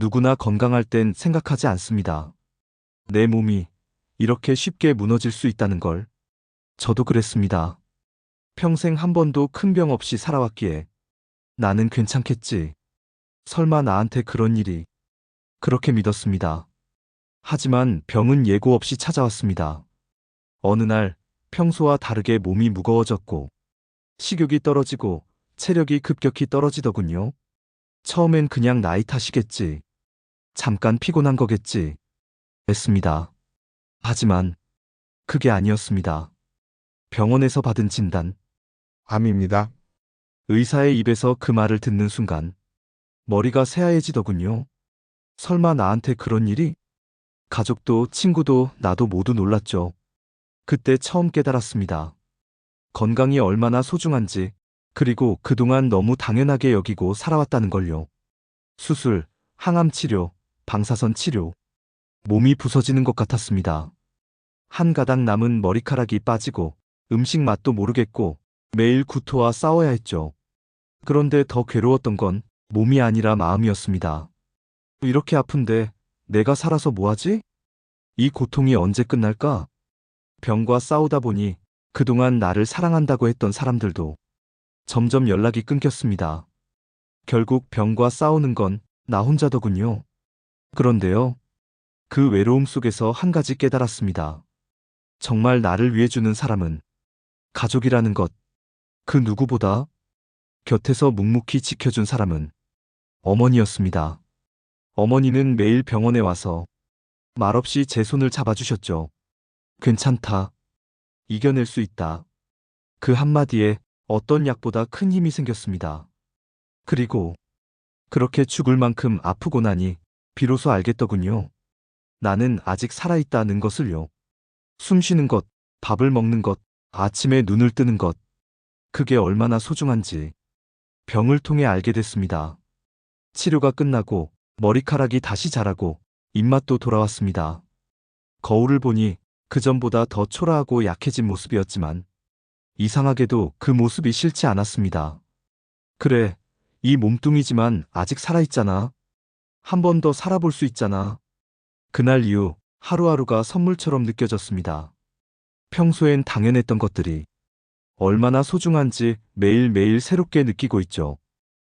누구나 건강할 땐 생각하지 않습니다. 내 몸이 이렇게 쉽게 무너질 수 있다는 걸. 저도 그랬습니다. 평생 한 번도 큰 병 없이 살아왔기에 나는 괜찮겠지. 설마 나한테 그런 일이. 그렇게 믿었습니다. 하지만 병은 예고 없이 찾아왔습니다. 어느 날 평소와 다르게 몸이 무거워졌고 식욕이 떨어지고 체력이 급격히 떨어지더군요. 처음엔 그냥 나이 탓이겠지. 잠깐 피곤한 거겠지. 했습니다. 하지만 그게 아니었습니다. 병원에서 받은 진단, 암입니다. 의사의 입에서 그 말을 듣는 순간 머리가 새하얘지더군요. 설마 나한테 그런 일이? 가족도 친구도 나도 모두 놀랐죠. 그때 처음 깨달았습니다. 건강이 얼마나 소중한지, 그리고 그동안 너무 당연하게 여기고 살아왔다는 걸요. 수술, 항암 치료, 방사선 치료. 몸이 부서지는 것 같았습니다. 한 가닥 남은 머리카락이 빠지고 음식 맛도 모르겠고 매일 구토와 싸워야 했죠. 그런데 더 괴로웠던 건 몸이 아니라 마음이었습니다. 이렇게 아픈데 내가 살아서 뭐하지? 이 고통이 언제 끝날까? 병과 싸우다 보니 그동안 나를 사랑한다고 했던 사람들도 점점 연락이 끊겼습니다. 결국 병과 싸우는 건 나 혼자더군요. 그런데요. 그 외로움 속에서 한 가지 깨달았습니다. 정말 나를 위해 주는 사람은 가족이라는 것. 그 누구보다 곁에서 묵묵히 지켜준 사람은 어머니였습니다. 어머니는 매일 병원에 와서 말없이 제 손을 잡아주셨죠. 괜찮다. 이겨낼 수 있다. 그 한마디에 어떤 약보다 큰 힘이 생겼습니다. 그리고 그렇게 죽을 만큼 아프고 나니 비로소 알겠더군요. 나는 아직 살아있다는 것을요. 숨 쉬는 것, 밥을 먹는 것, 아침에 눈을 뜨는 것. 그게 얼마나 소중한지 병을 통해 알게 됐습니다. 치료가 끝나고 머리카락이 다시 자라고 입맛도 돌아왔습니다. 거울을 보니 그전보다 더 초라하고 약해진 모습이었지만 이상하게도 그 모습이 싫지 않았습니다. 그래, 이 몸뚱이지만 아직 살아있잖아. 한 번 더 살아볼 수 있잖아. 그날 이후 하루하루가 선물처럼 느껴졌습니다. 평소엔 당연했던 것들이 얼마나 소중한지 매일매일 새롭게 느끼고 있죠.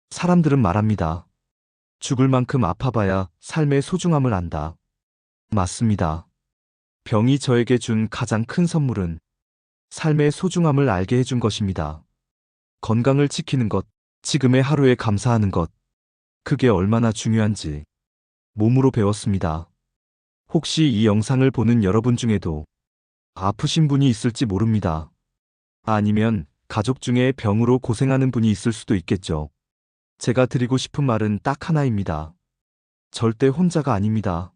사람들은 말합니다. 죽을 만큼 아파봐야 삶의 소중함을 안다. 맞습니다. 병이 저에게 준 가장 큰 선물은 삶의 소중함을 알게 해준 것입니다. 건강을 지키는 것, 지금의 하루에 감사하는 것, 그게 얼마나 중요한지 몸으로 배웠습니다. 혹시 이 영상을 보는 여러분 중에도 아프신 분이 있을지 모릅니다. 아니면 가족 중에 병으로 고생하는 분이 있을 수도 있겠죠. 제가 드리고 싶은 말은 딱 하나입니다. 절대 혼자가 아닙니다.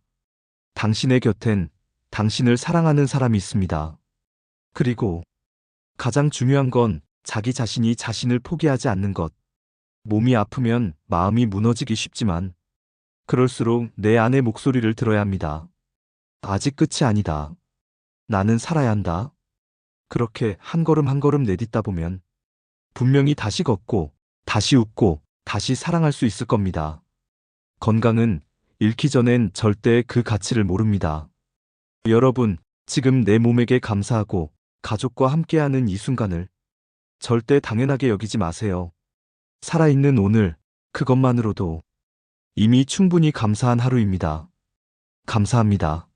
당신의 곁엔 당신을 사랑하는 사람이 있습니다. 그리고 가장 중요한 건 자기 자신이 자신을 포기하지 않는 것. 몸이 아프면 마음이 무너지기 쉽지만 그럴수록 내 안의 목소리를 들어야 합니다. 아직 끝이 아니다. 나는 살아야 한다. 그렇게 한 걸음 한 걸음 내딛다 보면 분명히 다시 걷고 다시 웃고 다시 사랑할 수 있을 겁니다. 건강은 잃기 전엔 절대 그 가치를 모릅니다. 여러분, 지금 내 몸에게 감사하고 가족과 함께하는 이 순간을 절대 당연하게 여기지 마세요. 살아있는 오늘, 그것만으로도 이미 충분히 감사한 하루입니다. 감사합니다.